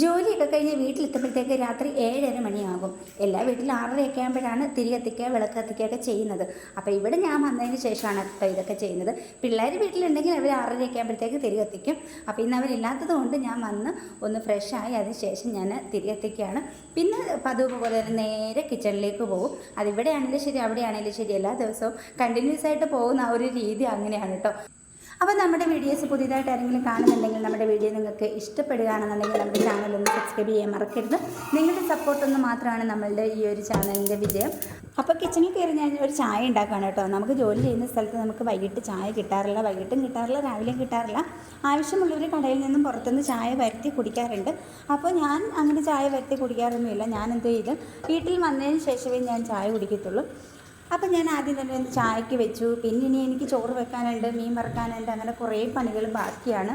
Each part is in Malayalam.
ജോലിയൊക്കെ കഴിഞ്ഞ് വീട്ടിലെത്തുമ്പോഴത്തേക്ക് രാത്രി ഏഴര മണിയാകും. എല്ലാ വീട്ടിലും ആറരയൊക്കെ ആകുമ്പോഴാണ് തിരി കത്തിക്കുക വിളക്ക് കത്തിക്കുകയൊക്കെ ചെയ്യുന്നത്. അപ്പോൾ ഇവിടെ ഞാൻ വന്നതിന് ശേഷമാണ് കേട്ടോ ഇതൊക്കെ ചെയ്യുന്നത്. പിള്ളേർ വീട്ടിലുണ്ടെങ്കിൽ അവർ ആറരയൊക്കെ ആകുമ്പോഴത്തേക്ക് തിരി കത്തിക്കും. അപ്പോൾ ഇന്ന് അവരില്ലാത്തത് കൊണ്ട് ഞാൻ വന്ന് ഒന്ന് ഫ്രഷായി അതിന് ശേഷം ഞാൻ തിരി കത്തിക്കുകയാണ്. പിന്നെ പതിവ് പോലെ നേരെ കിച്ചണിലേക്ക് പോകും. അതിവിടെയാണെങ്കിലും ശരി അവിടെയാണെങ്കിലും ശരി. എല്ലാ ദിവസവും കണ്ടിന്യൂസ് ആയിട്ട് പോകുന്ന ആ ഒരു രീതി അങ്ങനെയാണ് കേട്ടോ. അപ്പോൾ നമ്മുടെ വീഡിയോസ് പുതിയതായിട്ട് ആരെങ്കിലും കാണുന്നുണ്ടെങ്കിൽ നമ്മുടെ വീഡിയോ നിങ്ങൾക്ക് ഇഷ്ടപ്പെടുകയാണെന്നുണ്ടെങ്കിൽ നമ്മുടെ ചാനൽ ഒന്ന് സബ്സ്ക്രൈബ് ചെയ്യാൻ മറക്കരുത്. നിങ്ങളുടെ സപ്പോർട്ടൊന്ന് മാത്രമാണ് നമ്മളുടെ ഈ ഒരു ചാനലിന്റെ വിജയം. അപ്പോൾ കിച്ചണിൽ കയറി ഞാൻ ഒരു ചായ ഉണ്ടാക്കുകയാണ് കേട്ടോ. നമുക്ക് ജോലി ചെയ്യുന്ന സ്ഥലത്ത് നമുക്ക് വൈകിട്ട് ചായ കിട്ടാറില്ല. വൈകിട്ടും കിട്ടാറില്ല രാവിലെയും കിട്ടാറില്ല. ആവശ്യമുള്ളവർ കടയിൽ നിന്നും പുറത്തുനിന്ന് ചായ വരുത്തി കുടിക്കാറുണ്ട്. അപ്പോൾ ഞാൻ അങ്ങനെ ചായ വരുത്തി കുടിക്കാറൊന്നുമില്ല. ഞാൻ എന്ത് ചെയ്ത്? വീട്ടിൽ വന്നതിന് ശേഷമേ ഞാൻ ചായ കുടിക്കത്തുള്ളൂ. അപ്പം ഞാൻ ആദ്യം തന്നെ ഒന്ന് ചായക്ക് വെച്ചു. പിന്നെ ഇനി എനിക്ക് ചോറ് വെക്കാനുണ്ട് മീൻ വറുക്കാനുണ്ട് അങ്ങനെ കുറേ പണികൾ ബാക്കിയാണ്.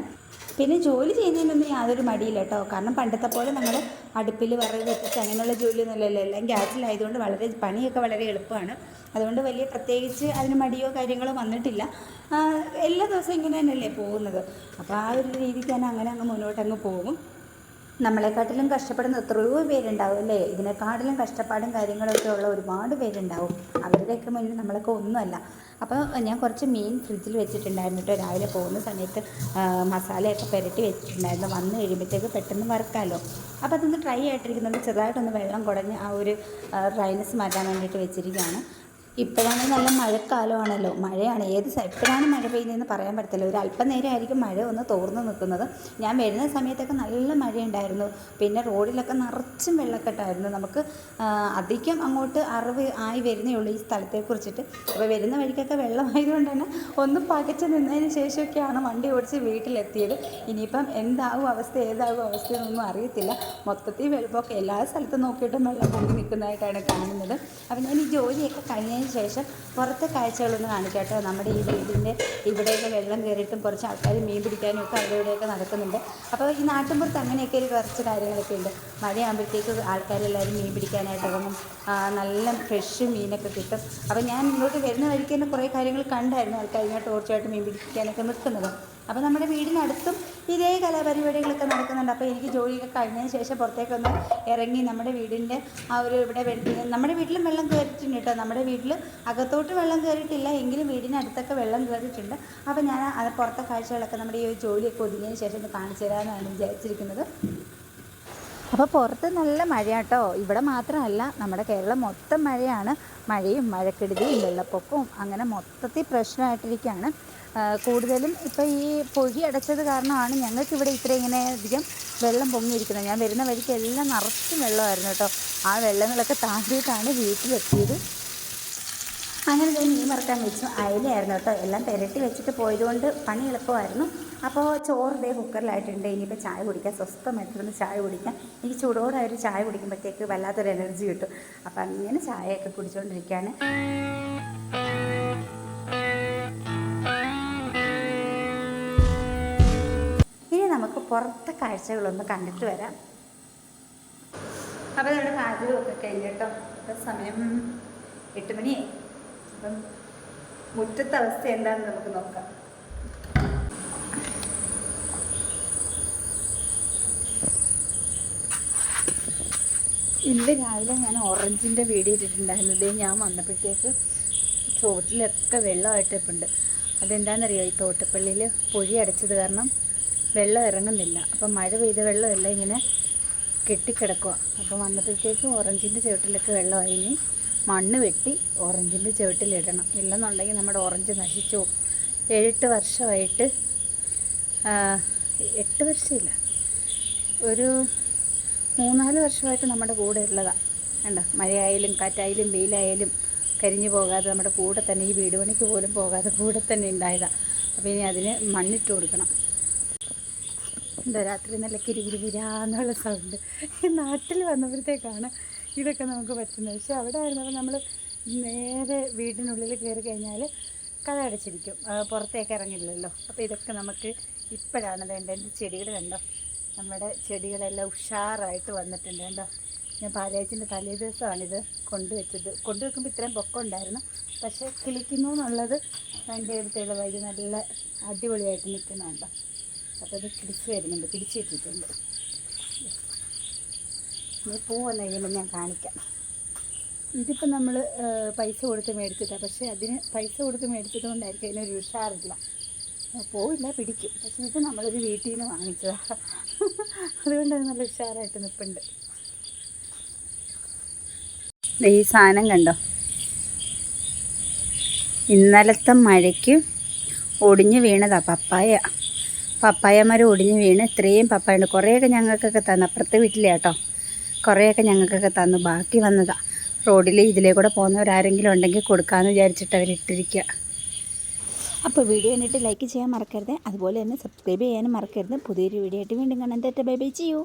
പിന്നെ ജോലി ചെയ്യുന്നതിനൊന്നും യാതൊരു മടിയില്ല കേട്ടോ. കാരണം പണ്ടത്തെ പോലെ നമ്മൾ അടുപ്പിൽ വിറക് വെച്ചിട്ട് അങ്ങനെയുള്ള ജോലിയൊന്നുമില്ലല്ലോ. എല്ലാം ഗ്യാസിലായതുകൊണ്ട് വളരെ പണിയൊക്കെ വളരെ എളുപ്പമാണ്. അതുകൊണ്ട് വലിയ പ്രത്യേകിച്ച് അതിന് മടിയോ കാര്യങ്ങളോ വന്നിട്ടില്ല. എല്ലാ ദിവസവും ഇങ്ങനെ തന്നെയല്ലേ പോകുന്നത്. അപ്പോൾ ആ ഒരു രീതിക്ക് തന്നെ അങ്ങനെ അങ്ങ് മുന്നോട്ടങ്ങ് പോകും. നമ്മളെക്കാട്ടിലും കഷ്ടപ്പെടുന്ന എത്രയോ പേരുണ്ടാവും അല്ലേ? ഇതിനെക്കാട്ടിലും കഷ്ടപ്പാടും കാര്യങ്ങളൊക്കെ ഉള്ള ഒരുപാട് പേരുണ്ടാവും. അവരുടെയൊക്കെ മുന്നിൽ നമ്മളൊക്കെ ഒന്നുമല്ല. അപ്പോൾ ഞാൻ കുറച്ച് മീൻ ഫ്രിഡ്ജിൽ വെച്ചിട്ടുണ്ടായിരുന്നു കേട്ടോ. രാവിലെ പോകുന്ന സമയത്ത് മസാലയൊക്കെ പുരട്ടി വെച്ചിട്ടുണ്ടായിരുന്നു. വന്ന് കഴിയുമ്പോഴത്തേക്ക് പെട്ടെന്ന് വറുക്കാമല്ലോ അപ്പോൾ അതൊന്ന് ഡ്രൈ ആയിട്ടിരിക്കുന്നുണ്ട്. ചെറുതായിട്ടൊന്ന് വെള്ളം കുടഞ്ഞ് ആ ഒരു ഡ്രൈനസ് മാറ്റാൻ വേണ്ടിയിട്ട് വെച്ചിരിക്കുകയാണ്. ഇപ്പോഴാണ് നല്ല മഴക്കാലമാണല്ലോ. മഴയാണ്. ഏത് എപ്പോഴാണ് മഴ പെയ്യുന്നതെന്ന് പറയാൻ പറ്റത്തില്ല. ഒരു അല്പം നേരമായിരിക്കും മഴ ഒന്ന് തോർന്നു നിൽക്കുന്നത്. ഞാൻ വരുന്ന സമയത്തൊക്കെ നല്ല മഴയുണ്ടായിരുന്നു. പിന്നെ റോഡിലൊക്കെ നിറച്ചും വെള്ളക്കെട്ടായിരുന്നു. നമുക്ക് അധികം അങ്ങോട്ട് അറിവ് ആയി വരുന്നേ ഉള്ളൂ ഈ സ്ഥലത്തെക്കുറിച്ചിട്ട് അപ്പോൾ വരുന്ന വഴിക്കൊക്കെ വെള്ളമായതുകൊണ്ട് തന്നെ ഒന്ന് പകച്ച് നിന്നതിന് ശേഷമൊക്കെയാണ് വണ്ടി ഓടിച്ച് വീട്ടിലെത്തിയത്. ഇനിയിപ്പം എന്താവും അവസ്ഥ ഏതാവും അവസ്ഥ എന്നൊന്നും അറിയത്തില്ല. മൊത്തത്തിൽ വെള്ളപ്പൊക്കെ എല്ലാ സ്ഥലത്തും നോക്കിയിട്ടും വെള്ളം പൊങ്ങി നിൽക്കുന്നതായിട്ടാണ് കാണുന്നത്. അപ്പോൾ ഞാൻ ഈ ജോലിയൊക്കെ കഴിഞ്ഞതിന് ശേഷം പുറത്തെ കാഴ്ചകളൊന്ന് കാണിക്കാം നമ്മുടെ ഈ വീടിന്റെ ഇവിടെയൊക്കെ വെള്ളം കയറിയിട്ടും കുറച്ച് ആൾക്കാർ മീൻ പിടിക്കാനും ഒക്കെ അവിടെ ഇവിടെയൊക്കെ നടക്കുന്നുണ്ട്. അപ്പോൾ ഈ നാട്ടിൻപുറത്ത് അങ്ങനെയൊക്കെ ഒരു കുറച്ച് കാര്യങ്ങളൊക്കെ ഉണ്ട്. മഴയാകുമ്പോഴത്തേക്ക് ആൾക്കാരെല്ലാവരും മീൻ പിടിക്കാനായിട്ട് ഇറങ്ങും. നല്ല ഫ്രഷ് മീനൊക്കെ കിട്ടും. അപ്പോൾ ഞാൻ ഇങ്ങോട്ട് വരുന്ന വഴിക്ക് തന്നെ കുറേ കാര്യങ്ങൾ കണ്ടായിരുന്നു. ആൾക്കാർ ഇങ്ങനെ ടോർച്ചായിട്ട് മീൻ പിടിക്കാനൊക്കെ നിൽക്കുന്നത്. അപ്പോൾ നമ്മുടെ വീടിനടുത്തും ഇതേ കലാപരിപാടികളൊക്കെ നടക്കുന്നുണ്ട്. അപ്പോൾ എനിക്ക് ജോലിയൊക്കെ കഴിഞ്ഞതിന് ശേഷം പുറത്തേക്കൊന്ന് ഇറങ്ങി നമ്മുടെ വീടിന്റെ ആ ഒരു ഇവിടെ നമ്മുടെ വീട്ടിലും വെള്ളം കയറിയിട്ടുണ്ട് കേട്ടോ. നമ്മുടെ വീട്ടിൽ അകത്തോട്ട് വെള്ളം കയറിയിട്ടില്ല. എങ്കിലും വീടിനടുത്തൊക്കെ വെള്ളം കയറിയിട്ടുണ്ട്. അപ്പോൾ ഞാൻ അത് പുറത്തെ കാഴ്ചകളൊക്കെ നമ്മുടെ ഈ ജോലിയൊക്കെ ഒതുങ്ങിയതിന് ശേഷം ഒന്ന് കാണിച്ചു തരാമെന്നാണ് വിചാരിച്ചിരിക്കുന്നത്. അപ്പോൾ പുറത്ത് നല്ല മഴയാട്ടോ. ഇവിടെ മാത്രമല്ല നമ്മുടെ കേരളം മൊത്തം മഴയാണ്. മഴയും മഴക്കെടുതിയും വെള്ളപ്പൊക്കവും അങ്ങനെ മൊത്തത്തിൽ പ്രശ്നമായിട്ടിരിക്കുകയാണ്. കൂടുതലും ഇപ്പോൾ ഈ പൊഴി അടച്ചത് കാരണമാണ് ഞങ്ങൾക്ക് ഇവിടെ ഇത്ര ഇങ്ങനെ അധികം വെള്ളം പൊങ്ങിയിരിക്കുന്നത്. ഞാൻ വരുന്ന വഴിക്ക് എല്ലാം നിറച്ച് വെള്ളമായിരുന്നു കേട്ടോ. ആ വെള്ളങ്ങളൊക്കെ താണ്ടിയിട്ടാണ് വീട്ടിലെത്തിയത് അങ്ങനെ ഞാൻ മീൻ വറുക്കാൻ വെച്ചു. അയലയായിരുന്നു കേട്ടോ. എല്ലാം പെരട്ടി വെച്ചിട്ട് പോയതുകൊണ്ട് പണി എളുപ്പമായിരുന്നു. അപ്പോൾ ചോറ് ഇതേ കുക്കറിലായിട്ടുണ്ട്. ഇനിയിപ്പോൾ ചായ കുടിക്കാൻ സ്വസ്ഥമായിട്ടിരുന്ന് ചായ കുടിക്കാം. എനിക്ക് ചൂടോടായൊരു ചായ കുടിക്കുമ്പോഴത്തേക്ക് വല്ലാത്തൊരു എനർജി കിട്ടും. അപ്പോൾ അങ്ങനെ ചായയൊക്കെ കുടിച്ചുകൊണ്ടിരിക്കുകയാണ് ഇനി നമുക്ക് പുറത്തെ കാഴ്ചകളൊന്ന് കണ്ടിട്ട് വരാം. അപ്പോൾ നമ്മുടെ പാചകമൊക്കെ കഴിഞ്ഞിട്ടോ ഇപ്പം സമയം എട്ട് മണിയായി. അപ്പം മുറ്റത്തെ അവസ്ഥ എന്താണെന്ന് നമുക്ക് നോക്കാം. ഇന്ന് രാവിലെ ഞാൻ ഓറഞ്ചിന്റെ വീഡിയോ ഇട്ടിട്ടുണ്ടായിരുന്നത് ഞാൻ വന്നപ്പോഴത്തേക്ക് ചോട്ടിലൊക്കെ വെള്ളമായിട്ട് ഇപ്പുണ്ട് അതെന്താണെന്നറിയോ? ഈ തോട്ടപ്പള്ളിയിൽ പൊഴി അടച്ചത് കാരണം വെള്ളം ഇറങ്ങുന്നില്ല. അപ്പം മഴ പെയ്ത വെള്ളമെല്ലാം ഇങ്ങനെ കെട്ടിക്കിടക്കുക അപ്പം വന്നപ്പോഴത്തേക്ക് ഓറഞ്ചിന്റെ ചുവട്ടിലൊക്കെ വെള്ളമായി. ഇനി മണ്ണ് വെട്ടി ഓറഞ്ചിന്റെ ചുവട്ടിലിടണം. ഇല്ലെന്നുണ്ടെങ്കിൽ നമ്മുടെ ഓറഞ്ച് നശിച്ചു ഏഴെട്ട് വർഷമായിട്ട് എട്ട് വർഷമില്ല. ഒരു മൂന്നാൽ വർഷമായിട്ട് നമ്മുടെ കൂടെ ഉള്ളതാണ് കണ്ടോ? മഴയായാലും കാറ്റായാലും വെയിലായാലും കരിഞ്ഞു പോകാതെ നമ്മുടെ കൂടെ തന്നെ ഈ വീട് പണിക്ക് പോലും പോകാതെ കൂടെ തന്നെ ഉണ്ടായതാണ് അപ്പോൾ ഇനി അതിന് മണ്ണിട്ട് കൊടുക്കണം. എന്താ രാത്രി നല്ല കിരുകിരുകിരാന്നുള്ള സൗണ്ട് ഈ നാട്ടിൽ വന്നപ്പോഴത്തേക്കാണ് ഇതൊക്കെ നമുക്ക് പറ്റുന്നത്. പക്ഷെ അവിടെ ആയിരുന്നപ്പോൾ നമ്മൾ നേരെ വീടിനുള്ളിൽ കയറി കഴിഞ്ഞാൽ കഥ അടച്ചിരിക്കും. പുറത്തേക്ക് ഇറങ്ങില്ലല്ലോ. അപ്പോൾ ഇതൊക്കെ നമുക്ക് ഇപ്പോഴാണ് വേണ്ടത്. ചെടികൾ കണ്ടോ? നമ്മുടെ ചെടികളെല്ലാം ഉഷാറായിട്ട് വന്നിട്ടുണ്ട് കേട്ടോ ഞാൻ പാലയച്ചിന്റെ തലേ ദിവസമാണിത് കൊണ്ടുവച്ചത്. കൊണ്ടുവെക്കുമ്പോൾ ഇത്രയും പൊക്കം ഉണ്ടായിരുന്നു പക്ഷേ കിളിക്കുന്നു എന്നുള്ളത് എന്റെ ഒരു തെളിവായി നല്ല അടിപൊളിയായിട്ട് നിൽക്കുന്നുണ്ടോ അപ്പോൾ ഇത് പിടിച്ച് വരുന്നുണ്ട്. പിടിച്ചിട്ടിട്ടുണ്ട് ഇനി പൂ വന്നു കഴിയുമ്പോൾ ഞാൻ കാണിക്കാം. ഇതിപ്പോൾ നമ്മൾ പൈസ കൊടുത്ത് മേടിച്ചതാണ് പക്ഷേ അതിന് പൈസ കൊടുത്ത് മേടിച്ചത് കൊണ്ടായിരിക്കും അതിനൊരു ഉഷാറില്ല. ആ, പോവില്ല പിടിക്കും. പക്ഷെ ഇത് നമ്മളൊരു വീട്ടിൽ നിന്ന് വാങ്ങിച്ചതാണ് അതുകൊണ്ട് അത് നല്ല ഉഷാറായിട്ട് നിൽപ്പുണ്ട് ഈ സാധനം കണ്ടോ? ഇന്നലത്തെ മഴയ്ക്ക് ഒടിഞ്ഞു വീണതാ പപ്പായ. പപ്പായ മരം ഒടിഞ്ഞ് വീണ് ഇത്രയും പപ്പായ ഉണ്ട്. കുറേയൊക്കെ ഞങ്ങൾക്കൊക്കെ തന്നു. അപ്പുറത്തെ വീട്ടിലെ കേട്ടോ. കുറേയൊക്കെ ഞങ്ങൾക്കൊക്കെ തന്നു. ബാക്കി വന്നതാ. റോഡിൽ ഇതിലേ കൂടെ പോകുന്നവരാരെങ്കിലും ഉണ്ടെങ്കിൽ കൊടുക്കാമെന്ന് വിചാരിച്ചിട്ട് അവരിട്ടിരിക്കുക അപ്പോൾ വീഡിയോ കണ്ടിട്ട് ലൈക്ക് ചെയ്യാൻ മറക്കരുത്. അതുപോലെ തന്നെ സബ്സ്ക്രൈബ് ചെയ്യാനും മറക്കരുത്. പുതിയൊരു വീഡിയോ ആയിട്ട് വീണ്ടും കാണാൻ തെറ്റ ബൈ ബൈ ചെയ്യൂ